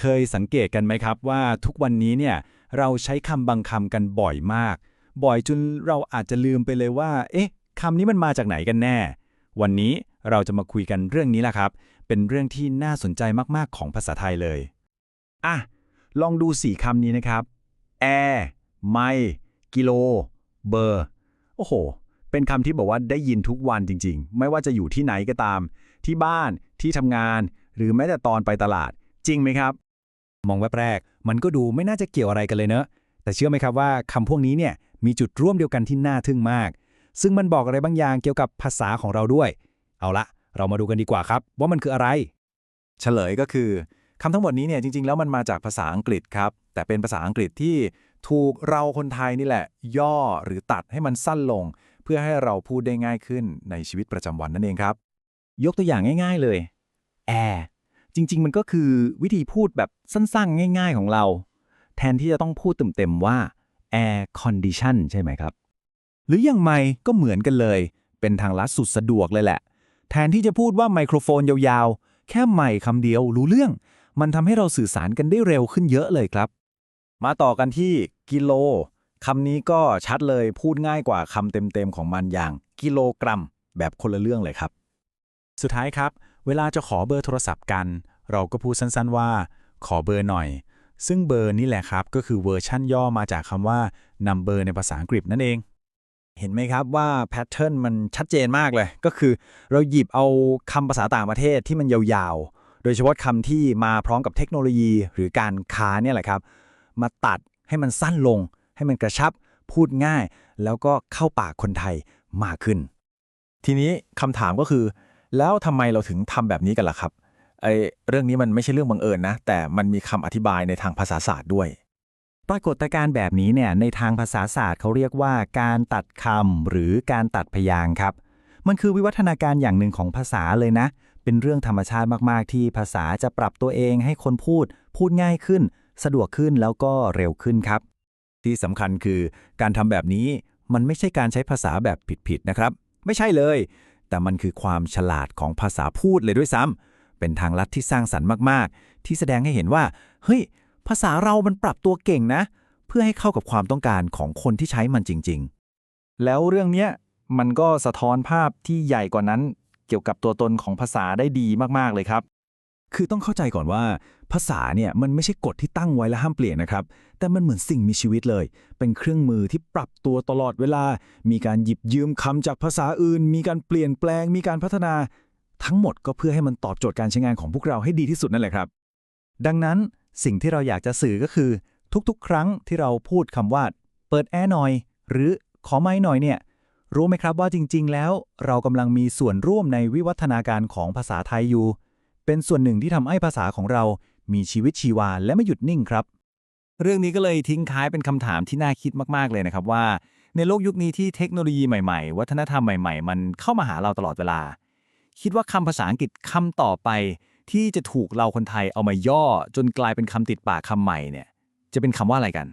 เคยสังเกตกันไหมครับว่าทุกวันนี้เนี่ยเราใช้คำบางคำกันบ่อยมาก บ่อยจนเราอาจจะลืมไปเลยว่า เอ๊ะคำนี้มันมาจากไหนกันแน่ วันนี้เราจะมาคุยกันเรื่องนี้แหละครับ เป็นเรื่องที่น่าสนใจมากๆของภาษาไทยเลย อะ ลองดูสี่คำนี้นะครับ แอร์ไมค์กิโล เบอร์ โอ้โห เป็นคำที่บอกว่าได้ยินทุกวันจริง ๆ ไม่ว่าจะอยู่ที่ไหนก็ตาม ที่บ้าน ที่ทำงาน หรือแม้แต่ตอนไปตลาด จริงไหมครับ มองแวบแรก มันก็ดูไม่น่าจะเกี่ยวอะไรกันเลยเนอะ แต่เชื่อไหมครับว่าคำพวกนี้เนี่ยมีจุดร่วมเดียวกันที่น่าทึ่งมาก ซึ่งมันบอกอะไรบางอย่างเกี่ยวกับภาษาของเราด้วย เอาละเรามาดูกันดีกว่าครับ ว่ามันคืออะไร เฉลยก็คือคำทั้งหมดนี้เนี่ยจริง ๆ แล้วมันมาจากภาษาอังกฤษครับ แต่เป็นภาษาอังกฤษที่ถูกเราคนไทยนี่แหละ ย่อหรือตัดให้มันสั้นลง เพื่อให้เราพูดได้ง่ายขึ้นในชีวิตประจำวันนั่นเองครับ ยกตัวอย่างง่าย ๆเลยแอร์ จริง ๆ มันก็คือวิธีพูดแบบสั้นๆ ง่าย ๆ ของเรา แทนที่จะต้องพูดเต็มๆว่า air condition ใช่ไหมครับ หรืออย่างไม่ก็เหมือนกันเลย เป็นทางลัดสุดสะดวกเลยแหละ แทนที่จะพูดว่าไมโครโฟนยาวๆ แค่ไม่คำเดียวรู้เรื่อง มันทำให้เราสื่อสารกันได้เร็วขึ้นเยอะเลยครับ มาต่อกันที่กิโลคำนี้ก็ชัดเลยพูดง่ายกว่าคำเต็มๆของมันอย่างกิโลกรัม แบบคนละเรื่องเลยครับ สุดท้ายครับ เวลาจะขอเบอร์โทรศัพท์กัน เราก็พูดสั้นๆว่า ขอเบอร์หน่อย ซึ่งเบอร์นี่แหละครับ ก็คือเวอร์ชั่นย่อมาจากคำว่า number ในภาษาอังกฤษนั่นเอง เห็นไหมครับว่าแพทเทิร์นมันชัดเจนมากเลย ก็คือเราหยิบเอาคำภาษาต่างประเทศที่มันยาวๆ โดยเฉพาะคำที่มาพร้อมกับเทคโนโลยี หรือการค้าเนี่ยแหละครับ มาตัดให้มันสั้นลง ให้มันกระชับ พูดง่าย แล้วก็เข้าปากคนไทยมากขึ้น ทีนี้คำถามก็คือ แล้วทำไมเราถึงทำแบบนี้กันล่ะครับไอเรื่องนี้มันไม่ใช่เรื่องบังเอิญนะ แต่มันมีคำอธิบายในทางภาษาศาสตร์ด้วย ปรากฏการณ์แบบนี้เนี่ยในทางภาษาศาสตร์เขาเรียกว่าการตัดคำหรือการตัดพยางค์ครับ มันคือวิวัฒนาการอย่างหนึ่งของภาษาเลยนะ เป็นเรื่องธรรมชาติมาก ๆ ที่ภาษาจะปรับตัวเองให้คนพูด พูดง่ายขึ้น สะดวกขึ้นแล้วก็เร็วขึ้นครับ ที่สำคัญคือการทำแบบนี้มันไม่ใช่การใช้ภาษาแบบผิด ๆ นะครับ ไม่ใช่เลย แต่มันคือความฉลาดของภาษาพูดเลยด้วยซ้ำเป็นทางลัดที่สร้างสรรค์มากๆ ที่แสดงให้เห็นว่า เฮ้ย ภาษาเรามันปรับตัวเก่งนะ เพื่อให้เข้ากับความต้องการของคนที่ใช้มันจริง ๆ แล้วเรื่องเนี้ยมันก็สะท้อนภาพที่ใหญ่กว่านั้น เกี่ยวกับตัวตนของภาษาได้ดีมากๆเลยครับ คือต้องเข้าใจก่อนว่า ภาษาเนี่ยมันไม่ใช่กฎที่ตั้งไว้และห้ามเปลี่ยนนะครับ แต่มันเหมือนสิ่งมีชีวิตเลย เป็นเครื่องมือที่ปรับตัวตลอดเวลา มีการหยิบยืมคำจากภาษาอื่น มีการเปลี่ยนแปลง มีการพัฒนา ทั้งหมดก็เพื่อให้มันตอบโจทย์การใช้งานของพวกเราให้ดีที่สุดนั่นแหละครับ ดังนั้นสิ่งที่เราอยากจะสื่อก็คือ ทุกๆ ครั้งที่เราพูดคำว่า เปิดแอร์หน่อย หรือขอไม้หน่อยเนี่ยรู้ไหมครับว่าจริง ๆ แล้ว เรากำลังมีส่วนร่วมในวิวัฒนาการของภาษาไทยอยู่ เป็นส่วนหนึ่งที่ทำให้ภาษาของเรา มีชีวิตชีวาและไม่หยุดนิ่งครับ เรื่องนี้ก็เลยทิ้งท้ายเป็นคำถามที่น่าคิดมากๆเลยนะครับว่า ในโลกยุคนี้ที่เทคโนโลยีใหม่ๆ วัฒนธรรมใหม่ๆ มันเข้ามาหาเราตลอดเวลา คิดว่าคำภาษาอังกฤษคำต่อไปที่จะถูกเราคนไทยเอามาย่อจนกลายเป็นคำติดปากคำใหม่เนี่ย จะเป็นคำว่าอะไรกัน